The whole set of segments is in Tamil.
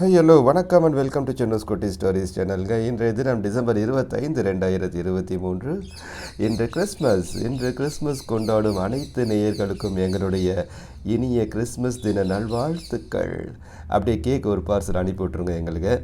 ஹலோ வணக்கம் அண்ட் வெல்கம் டு சென்னூஸ் குட்டி ஸ்டோரிஸ் சேனல்ங்க இன்றைய தினம் டிசம்பர் இருபத்தைந்து ரெண்டாயிரத்தி இருபத்தி மூன்று. இன்று கிறிஸ்மஸ் இன்று கிறிஸ்மஸ் கொண்டாடும் அனைத்து நேயர்களுக்கும் எங்களுடைய இனிய கிறிஸ்மஸ் தின நல்வாழ்த்துக்கள். அப்படியே கேக் ஒரு பார்சல் அனுப்பி விட்ருங்க எங்களுக்கு.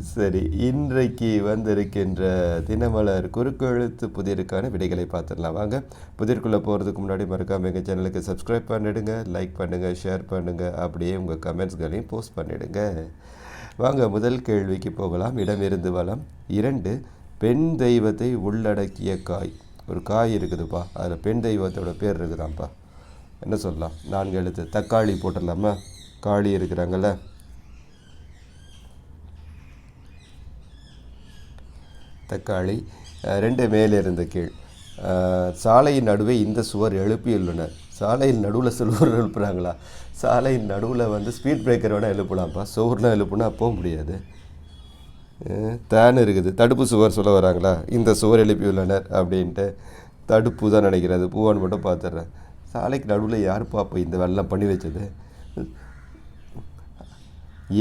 சரி இன்றைக்கு வந்திருக்கின்ற தினமலர் குறுக்கெழுத்து புதிருக்கான விடைகளை பார்த்துடலாம். வாங்க புதிர்க்குள்ளே போகிறதுக்கு முன்னாடி மறக்காம எங்கள் சேனலுக்கு சப்ஸ்கிரைப் பண்ணிடுங்க லைக் பண்ணுங்கள் ஷேர் பண்ணுங்கள் அப்படியே உங்கள் கமெண்ட்ஸ்களையும் போஸ்ட் பண்ணிடுங்க. வாங்க முதல் கேள்விக்கு போகலாம். இடமிருந்து வளம் இரண்டு பெண் தெய்வத்தை உள்ளடக்கிய காய். ஒரு காய் இருக்குதுப்பா. அதில் பெண் தெய்வத்தோட பேர் இருக்குதாம்ப்பா. என்ன சொல்லலாம்? நான்கு எழுத்து. தக்காளி போட்டுடலாமா? காளி இருக்கிறாங்கள்ல தக்காளி ரெண்டு ரெண்டு மேலிருந்து கீழ். சாலையின் நடுவே இந்த சுவர் எழுப்பியுள்ளனர். சாலையின் நடுவில் சுவர் எழுப்புறாங்களா? சாலையின் நடுவில் வந்து ஸ்பீட் பிரேக்கர் வேணால் எழுப்பலாம்ப்பா. சுவர்லாம் எழுப்புனா போக முடியாது. தேன் இருக்குது. தடுப்பு சுவர் சொல்ல வராங்களா? இந்த சுவர் எழுப்பியுள்ளனர் அப்படின்ட்டு. தடுப்பு தான் நினைக்கிறது. அது பூவான்னு மட்டும் பார்த்துட்றேன். சாலைக்கு நடுவில் யாருப்பா அப்போ இந்த வெள்ளம் பண்ணி வச்சது?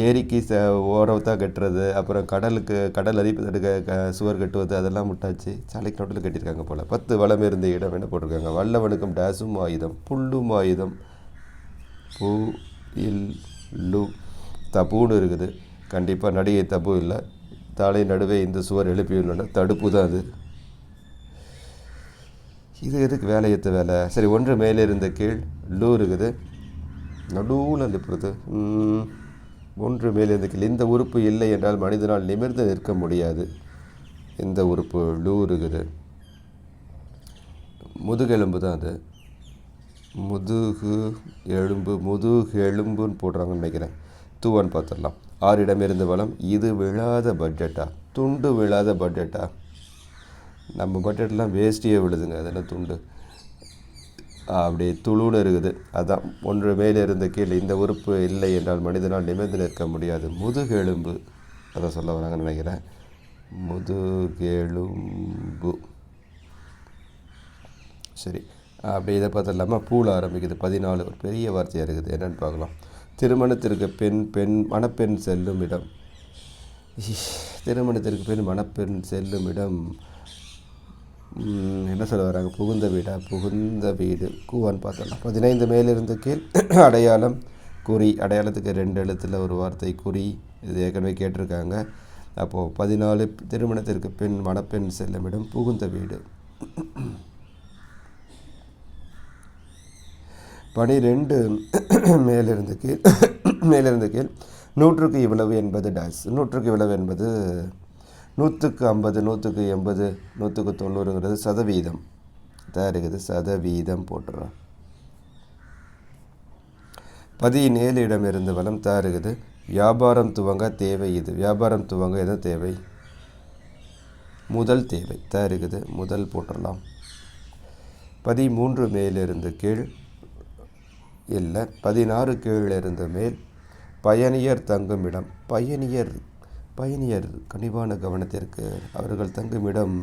ஏரிக்கு ச ஓரத்தான் கட்டுறது அப்புறம் கடலுக்கு கடல் அரிப்பு தடுக்க க சுவர் கட்டுவது அதெல்லாம் முட்டாச்சு. சாலைக்கு நோட்டில் கட்டியிருக்காங்க போல். பத்து வளம் இருந்த இடம் என்ன போட்டிருக்காங்க? வல்லவனுக்கும் டேஸும் ஆயுதம் புல்லும் ஆயுதம். பூ இல் லு தப்புன்னு இருக்குது. கண்டிப்பாக நடிகை தப்பு இல்லை. தலை நடுவே இந்த சுவர் எழுப்பியுள்ளன தடுப்பு தான் அது. இது எதுக்கு வேலை ஏற்ற வேலை? சரி ஒன்று மேலே இருந்த கீழ் லூ இருக்குது. நடுவில் எழுப்புறது ஒன்று மேலே இந்த உறுப்பு இல்லை என்றால் மனிதனால் நிமிர்ந்து நிற்க முடியாது. இந்த உறுப்பு லூ முதுகெலும்பு தான் அது. முதுகு எலும்பு முதுகு எலும்புன்னு போடுறாங்கன்னு நினைக்கிறேன். தூவான்னு பார்த்துடலாம். ஆறிடமிருந்து வளம். இது விழாத பட்ஜெட்டா? துண்டு விழாத பட்ஜெட்டா? நம்ம பட்ஜெட்லாம் வேஸ்டியே விழுதுங்க. அதெல்லாம் துண்டு. அப்படியே துளுன்னு இருக்குது. அதான் ஒன்று மேலே இருந்த கீழே இந்த உறுப்பு இல்லை என்றால் மனிதனால் நிமிர்ந்து நிற்க முடியாது. முதுகெலும்பு அதை சொல்ல வராங்கன்னு நினைக்கிறேன். முதுகெலும்பு சரி அப்படி இதை பார்த்துடலாமா பூல ஆரம்பிக்குது. பதினாலு ஒரு பெரிய வார்த்தையாக இருக்குது. என்னன்னு பார்க்கலாம். திருமணத்திற்கு பெண் பெண் மணப்பெண் செல்லும் இடம். திருமணத்திற்கு பெண் மணப்பெண் செல்லும் இடம். என்ன சொல்ல வராங்க? புகுந்த வீடா? புகுந்த வீடு. கூவான்னு பார்த்தோம்னா பதினைந்து மேலிருந்து கீழ் அடையாளம் குறி. அடையாளத்துக்கு ரெண்டு எழுத்தில் ஒரு வார்த்தை குறி. இது ஏற்கனவே கேட்டிருக்காங்க. அப்போது பதினாலு திருமணத்திற்கு பின் மணப்பெண் செல்லும் புகுந்த வீடு. பனிரெண்டு மேலிருந்து கீழ் மேலிருந்து கீழ் நூற்றுக்கு இவ்வளவு என்பது டாஸ். நூற்றுக்கு இவ்வளவு என்பது நூற்றுக்கு ஐம்பது நூற்றுக்கு எண்பது நூற்றுக்கு தொண்ணூறுங்கிறது சதவீதம். தான் இருக்குது சதவீதம் போட்டுறோம். பதினேழு இடமிருந்து வளம் தான் இருக்குது வியாபாரம் துவங்க தேவை இது. வியாபாரம் துவங்க எது தேவை? முதல் தேவை. தான் இருக்குது முதல் போட்டுடலாம் பதிமூன்று மேலிருந்து கீழ் இல்லை பதினாறு கீழிருந்து மேல் பயணியர் தங்கும் இடம் பயணியர் பயணியர் கனிவான கவனத்திற்கு அவர்கள் தங்கும் இடம்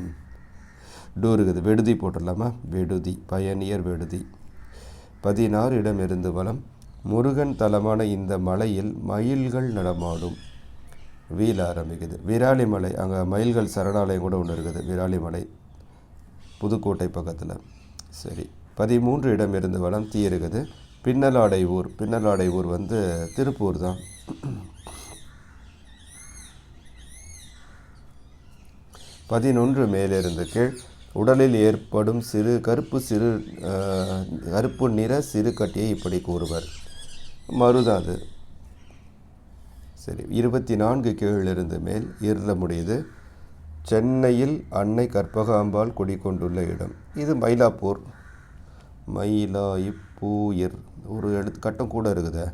டூ இருக்குது. விடுதி போட்டுடலாமா? விடுதி. பயணியர் விடுதி. பதினாறு இடம் இருந்து வளம் முருகன் தலமான இந்த மலையில் மயில்கள் நடமாடும். வீல் ஆரம்பிக்குது. விராலிமலை அங்கே மயில்கள் சரணாலயம் கூட ஒன்று இருக்குது. விராலிமலை புதுக்கோட்டை பக்கத்தில். சரி. பதிமூன்று இடம் இருந்து வளம் தீ இருக்குது. பின்னலாடை ஊர் பின்னலாடை ஊர் வந்து திருப்பூர் தான். பதினொன்று மேலிருந்து கீழ். உடலில் ஏற்படும் சிறு கருப்பு சிறு கருப்பு நிற சிறு கட்டியை இப்படி கூறுவர். மருதாது அது. சரி இருபத்தி நான்கு கீழிருந்து மேல் இருள முடியுது. சென்னையில் அன்னை கற்பகாம்பாள் குடிக்கொண்டுள்ள இடம். இது மயிலாப்பூர். மயிலாயிப்பூயிர் ஒரு எழுத்து கட்டம் கூட இருக்குதே.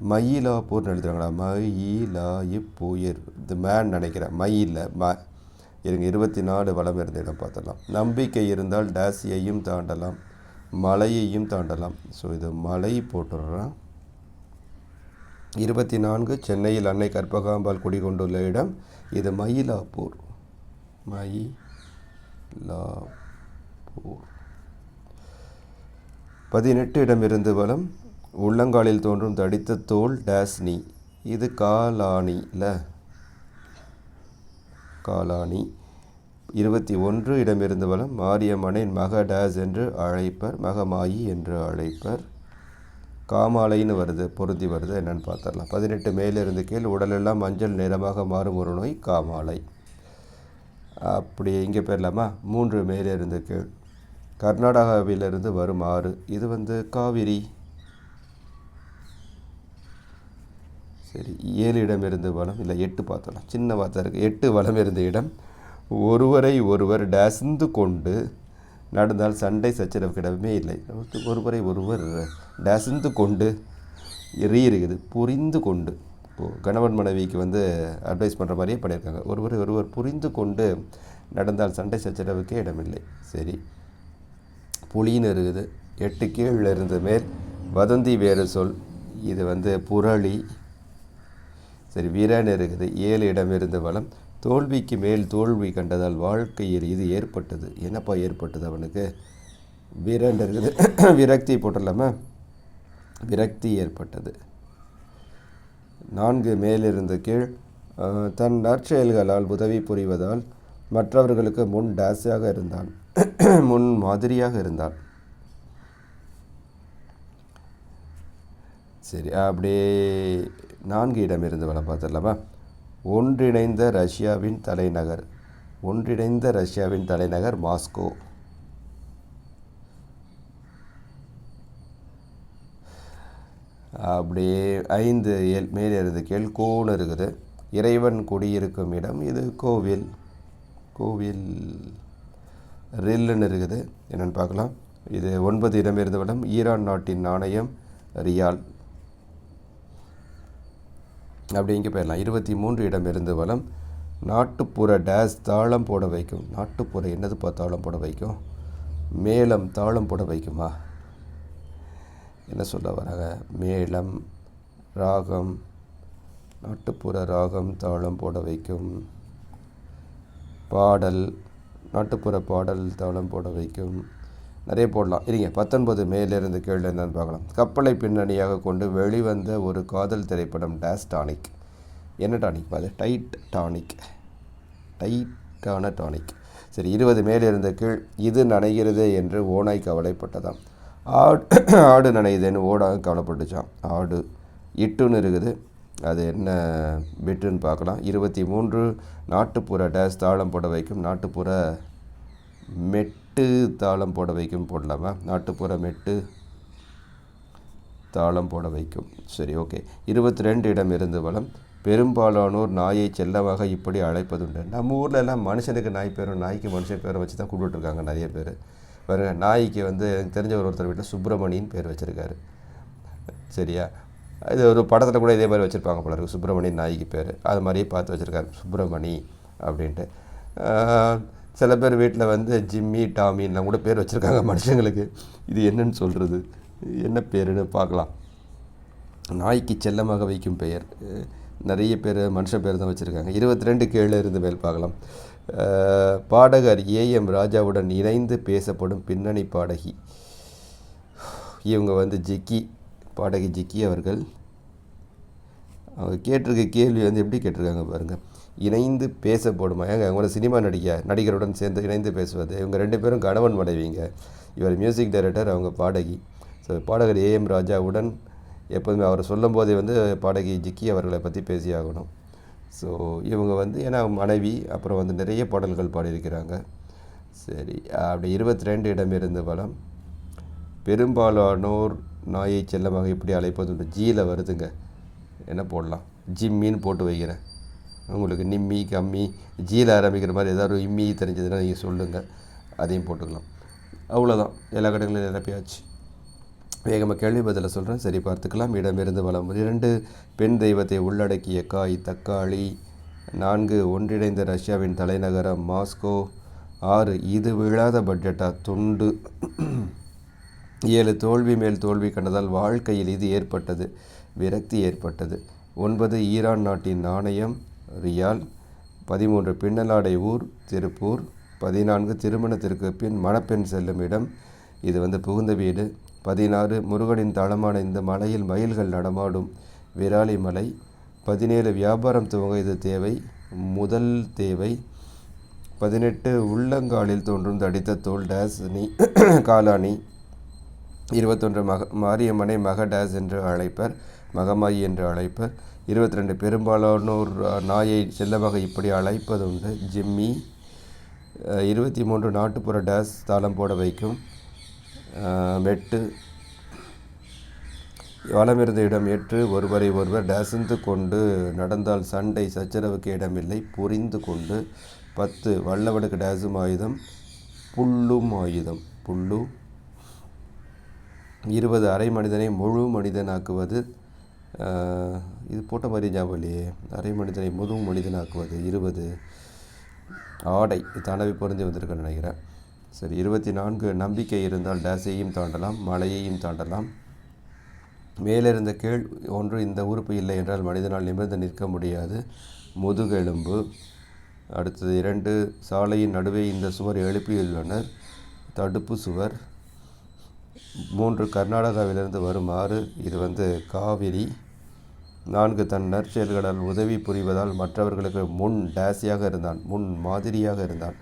மயிலாப்பூர்னு எழுதுறாங்களா மயிலாயிப்பூயர் இது மேன் நினைக்கிறேன். மயில. ம. இருங்க இருபத்தி நாலு வளம் இருந்த இடம் பார்த்தலாம் நம்பிக்கை இருந்தால் டேசியையும் தாண்டலாம். மலையையும் தாண்டலாம். ஸோ இது மலை போட்டுடுறேன். இருபத்தி நான்கு சென்னையில் அன்னை கற்பகாம்பால் குடிகொண்டுள்ள இடம். இது மயிலாப்பூர் மயிலாப்பூர் பதினெட்டு இடமிருந்து வளம். உள்ளங்காலில் தோன்றும் தடித்த தோல் டேஸ்னி. இது காலானியில் காலானி இருபத்தி ஒன்று இடமிருந்து வலம் மாரியம்மனை மக டேஸ் என்று அழைப்பர் மகமாயி என்று அழைப்பர். காமாலைன்னு வருது பொருந்தி வருது என்னென்னு பார்த்துடலாம். பதினெட்டு மேலிருந்து கீழ் உடலெல்லாம் மஞ்சள் நிறமாக மாறும் ஒரு நோய் காமாலை. அப்படி இங்கே போயிடலாமா மூன்று மேலிருந்து கீழ். கர்நாடகாவிலிருந்து வரும் ஆறு. இது வந்து காவிரி. சரி ஏழு இடம் இருந்து வளம் இல்லை எட்டு பார்த்தோம் சின்ன வார்த்தை இருக்குது எட்டு வளம் இருந்த இடம் ஒருவரை ஒருவர் டசந்து கொண்டு நடந்தால் சண்டை சச்சரவு கிடமே இல்லை. ஒருவரை ஒருவர் டசந்து கொண்டு ரீ இருக்குது புரிந்து கொண்டு. இப்போது கணவன் மனைவிக்கு வந்து அட்வைஸ் பண்ணுற மாதிரியே பண்ணியிருக்காங்க. ஒருவரை ஒருவர் புரிந்து கொண்டு நடந்தால் சண்டை சச்சரவுக்கே இடமில்லை. சரி புலின்னு இருக்குது. எட்டு கீழ் இருந்த மேல் வதந்தி வேறு சொல். இது வந்து புரளி சரி வீரன் இருக்குது ஏழு இடம் இருந்த வளம் தோல்விக்கு மேல் தோல்வி கண்டதால் வாழ்க்கையில் இது ஏற்பட்டது. என்னப்பா ஏற்பட்டது அவனுக்கு? வீரன் இருக்குது விரக்தி போட்டுடலாமா? விரக்தி ஏற்பட்டது. நான்கு மேலிருந்து கீழ் தன் நற்செயல்களால் உதவி புரிவதால் மற்றவர்களுக்கு முன் டேஸாக இருந்தான். முன் மாதிரியாக இருந்தான். சரி அப்படியே நான்கு இடம் இருந்து பார்த்துடலாமா? ஒன்றிணைந்த ரஷ்யாவின் தலைநகர் ஒன்றிணைந்த ரஷ்யாவின் தலைநகர் மாஸ்கோ. அப்படியே ஐந்து ஏழ் மேலே இருந்து கீழ் கோன்னு இருக்குது. இறைவன் குடியிருக்கும் இடம் இது கோவில். கோவில். ரில்லுன்னு இருக்குது. என்னென்னு பார்க்கலாம். இது ஒன்பது இடமிருந்து இருந்த இடம் ஈரான் நாட்டின் நாணயம் ரியால். அப்படி இங்கே போயிடலாம். இருபத்தி மூன்று இடம் இருந்து வளம் நாட்டுப்புற டேஸ் தாளம் போட வைக்கும். நாட்டுப்புற என்னதுப்பா தாளம் போட வைக்கும்? மேளம் தாளம் போட வைக்குமா? என்ன சொல்ல வராங்க? மேளம் ராகம் நாட்டுப்புற ராகம் தாளம் போட வைக்கும். பாடல் நாட்டுப்புற பாடல் தாளம் போட வைக்கும். நிறைய போடலாம். இருங்க பத்தொன்பது மேலிருந்து கீழே என்னன்னு பார்க்கலாம். கப்பலை பின்னணியாக கொண்டு வெளிவந்த ஒரு காதல் திரைப்படம் டேஸ் டானிக் என்ன டானிக் பாது டைட் டானிக் டைட்டான டானிக் சரி இருபது மேலிருந்து கீழ் இது நனைகிறது என்று ஓனாய் கவலைப்பட்டதாம். ஆடு ஆடு நனையுதுன்னு ஓடாக கவலைப்பட்டுச்சான் ஆடு இட்டுன்னு இருக்குது. அது என்ன பிட்டுன்னு பார்க்கலாம். இருபத்தி மூன்று நாட்டுப்புற டேஸ் தாளம் போட வைக்கும் நாட்டுப்புற மெட் மெட்டு தாளம் போட வைக்கும் போடலாமா? நாட்டுப்புற மெட்டு தாளம் போட வைக்கும். சரி ஓகே. இருபத்தி ரெண்டு இடம் இருந்து வளம். பெரும்பாலானோர் நாயை செல்லமாக இப்படி அழைப்பதுண்டு. நம்ம ஊரில் எல்லாம் மனுஷனுக்கு நாய் பேரும் நாய்க்கு மனுஷன் பேரை வச்சு தான் கூப்பிட்டுருக்காங்க நிறைய பேர். பாருங்க நாய்க்கு வந்து எனக்கு தெரிஞ்ச ஒரு ஒருத்தர் வீட்டில் சுப்பிரமணின்னு பேர் வச்சுருக்காரு. சரியா? இது ஒரு படத்தில் கூட இதே மாதிரி வச்சுருப்பாங்க போல இருக்குது சுப்பிரமணியன் நாய்க்கு பேர். அது மாதிரியே பார்த்து வச்சுருக்காரு. சுப்பிரமணி அப்படின்ட்டு. சில பேர் வீட்டில் வந்து ஜிம்மி டாமின்லாம் கூட பேர் வச்சுருக்காங்க மனுஷங்களுக்கு. இது என்னன்னு சொல்கிறது என்ன பேருன்னு பார்க்கலாம். நாய்க்கு செல்லமாக வைக்கும் பெயர். நிறைய பேர் மனுஷ பேர் தான் வச்சுருக்காங்க. இருபத்தி ரெண்டு கீழே இருந்து மேல் பார்க்கலாம். பாடகர் ஏஎம் ராஜாவுடன் இணைந்து பேசப்படும் பின்னணி பாடகி. இவங்க வந்து ஜிக்கி பாடகி ஜிக்கி அவர்கள். அவங்க கேட்டிருக்க கேள்வி வந்து எப்படி கேட்டிருக்காங்க பாருங்கள் இணைந்து பேசப்படுமா? ஏங்க அவங்களோட சினிமா நடிகை நடிகருடன் சேர்ந்து இணைந்து பேசுவது. இவங்க ரெண்டு பேரும் கணவன் மனைவிங்க. இவர் மியூசிக் டைரக்டர் அவங்க பாடகி. ஸோ பாடகர் ஏஎம் ராஜாவுடன் எப்போதுமே அவர் சொல்லும் போதே வந்து பாடகி ஜிக்கி அவர்களை பற்றி பேசியாகணும். ஸோ இவங்க வந்து ஏன்னா மனைவி அப்புறம் வந்து நிறைய பாடல்கள் பாடியிருக்கிறாங்க. சரி அப்படி இருபத்தி ரெண்டு இடம் இருந்து பலம் பெரும்பாலானோர் நாயை செல்லமாக இப்படி அழைப்பது ஜியில் வருதுங்க. என்ன போடலாம்? ஜிம்மின்னு போட்டு வைக்கிறேன். உங்களுக்கு நிம்மி கம்மி ஜீல ஆரம்பிக்கிற மாதிரி ஏதாவது ஒரு இம்மி தெரிஞ்சதுன்னா நீங்கள் சொல்லுங்கள் அதையும் போட்டுக்கலாம். அவ்வளோதான் எல்லா கடைகளிலும் நிரப்பியாச்சு வேகமாக கேள்வி பதில சொல்கிறேன் சரி பார்த்துக்கலாம். இடமிருந்து வளம். இரண்டு பெண் தெய்வத்தை உள்ளடக்கிய காய் தக்காளி. நான்கு ஒன்றிணைந்த ரஷ்யாவின் தலைநகரம் மாஸ்கோ. ஆறு இது விழாத பட்ஜெட்டா? துண்டு. ஏழு தோல்வி மேல் தோல்வி கண்டதால் வாழ்க்கையில் இது ஏற்பட்டது. விரக்தி ஏற்பட்டது. ஒன்பது ஈரான் நாட்டின் நாணயம். ரியால் பதிமூன்று பின்னலாடை ஊர் திருப்பூர் பதினான்கு திருமணத்திற்கு பின் மணப்பெண் செல்லும் இடம். இது வந்து புகுந்த வீடு. பதினாறு முருகனின் தளமான இந்த மலையில் மயில்கள் நடமாடும் விராலி மலை. பதினேழு வியாபாரம் துவங்க இது தேவை. முதல் தேவை. பதினெட்டு உள்ளங்காலில் தோன்றும் தடித்த தோல் டேஸ் நீ இருபத்தொன்று மக மாரியம்மனை மக டேஸ் என்று அழைப்பர் மகமாயி என்று அழைப்பர். இருபத்தி ரெண்டு பெரும்பாலானோர் நாயை செல்லமாக இப்படி அழைப்பதுண்டு. ஜிம்மி இருபத்தி மூன்று நாட்டுப்புற டேஸ் தாளம் போட வைக்கும். மெட்டு வளமிருந்த இடம் ஏற்று ஒருவரை ஒருவர் டேசந்து கொண்டு நடந்தால் சண்டை சச்சரவுக்கு இடமில்லை. புரிந்து கொண்டு பத்து வல்லவனுக்கு டேசும் ஆயுதம் புல்லும் ஆயுதம். புல்லு இருபது அரை மனிதனை முழு மனிதனாக்குவது இது போட்ட மாதிரி ஞாபகம் இல்லையே. அரை மனிதனை முதும் மனிதனாக்குவது இருபது. ஆடை இது தானவே பொருந்தி வந்திருக்குன்னு நினைக்கிறேன். சரி இருபத்தி நான்கு நம்பிக்கை இருந்தால் டேஸையும் தாண்டலாம் மலையையும் தாண்டலாம். மேலிருந்த கீழ் ஒன்று இந்த உறுப்பு இல்லை என்றால் மனிதனால் நிமிர்ந்து நிற்க முடியாது. முதுகெலும்பு அடுத்தது இரண்டு. சாலையின் நடுவே இந்த சுவர் எழுப்பியுள்ளனர். தடுப்பு சுவர். மூன்று கர்நாடகாவிலிருந்து வரும் ஆறு இது வந்து காவிரி நான்கு தன் நற்செயல்களால் உதவி புரிவதால் மற்றவர்களுக்கு முன் டேசியாக இருந்தான் முன் மாதிரியாக இருந்தான்.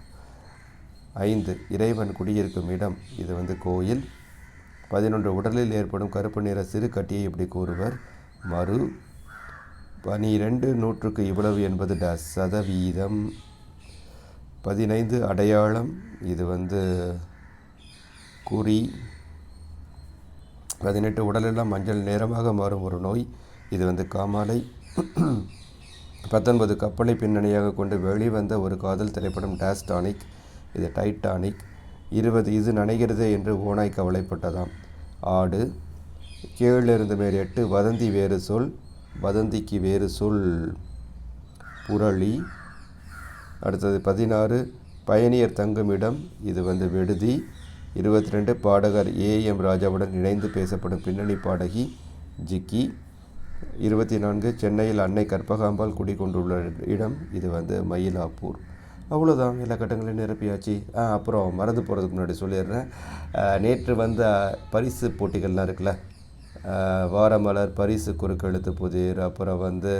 ஐந்து இறைவன் குடியிருக்கும் இடம் இது வந்து கோயில். பதினொன்று உடலில் ஏற்படும் கருப்பு நிற சிறு கட்டியை இப்படி கூறுவர். மறு பனிரெண்டு நூற்றுக்கு இவ்வளவு என்பது ட சதவீதம். பதினைந்து அடையாளம் இது வந்து குறி பதினெட்டு உடலெல்லாம் மஞ்சள் நேரமாக மாறும் ஒரு நோய். இது வந்து காமாலை. பத்தொன்பது கப்பலை பின்னணியாக கொண்டு வெளிவந்த ஒரு காதல் திரைப்படம் டாஸ்டானிக். இது டைட்டானிக். இருபது இது நனைகிறது என்று ஓனாய் கவலைப்பட்டதாம். ஆடு. கீழிருந்து மேல் எட்டு. வதந்தி வேறு சொல். வதந்திக்கு வேறு சொல். புரளி. அடுத்தது பதினாறு. பயணியர் தங்கும் இடம் இது வந்து விடுதி. இருபத்தி ரெண்டு பாடகர் ஏஎம் ராஜாவுடன் இணைந்து பேசப்படும் பின்னணி பாடகி ஜிக்கி. இருபத்தி நான்கு சென்னையில் அன்னை கற்பகாம்பாள் குடிகொண்டுள்ள இடம் இது வந்து மயிலாப்பூர். அவ்வளோதான் எல்லா கட்டங்களையும் நிரப்பியாச்சு. ஆ அப்புறம் மறந்து போகிறதுக்கு முன்னாடி சொல்லிடுறேன். நேற்று வந்த பரிசு போட்டிகள்லாம் இருக்குல்ல? வாரமலர் பரிசு குறுக்கெழுத்து புதிர் அப்புறம் வந்து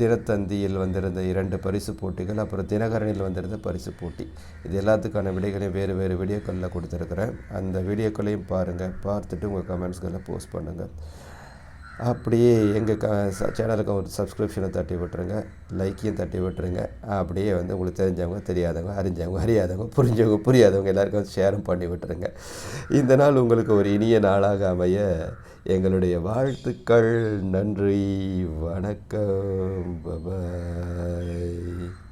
தினத்தந்தியில் வந்திருந்த இரண்டு பரிசு போட்டிகள் அப்புறம் தினகரனில் வந்திருந்த பரிசு போட்டி. இது எல்லாத்துக்கான விடைகளையும் வேறு வேறு வீடியோக்களில் கொடுத்துருக்குறேன். அந்த வீடியோக்களையும் பாருங்கள் பார்த்துட்டு உங்கள் கமெண்ட்ஸ்களை போஸ்ட் பண்ணுங்கள் அப்படியே எங்கள் க சேனலுக்கு ஒரு சப்ஸ்கிரிப்ஷனை தட்டி விட்டுருங்க. லைக்கையும் தட்டி விட்டுருங்க. அப்படியே வந்து உங்களுக்கு தெரிஞ்சவங்க தெரியாதவங்க அறிஞ்சவங்க அறியாதவங்க புரிஞ்சவங்க புரியாதவங்க எல்லாருக்கும் ஷேரும் பண்ணி விட்டுருங்க. இந்த நாள் உங்களுக்கு ஒரு இனிய நாளாக அமைய எங்களுடைய வாழ்த்துக்கள். நன்றி. வணக்கம். பபாய்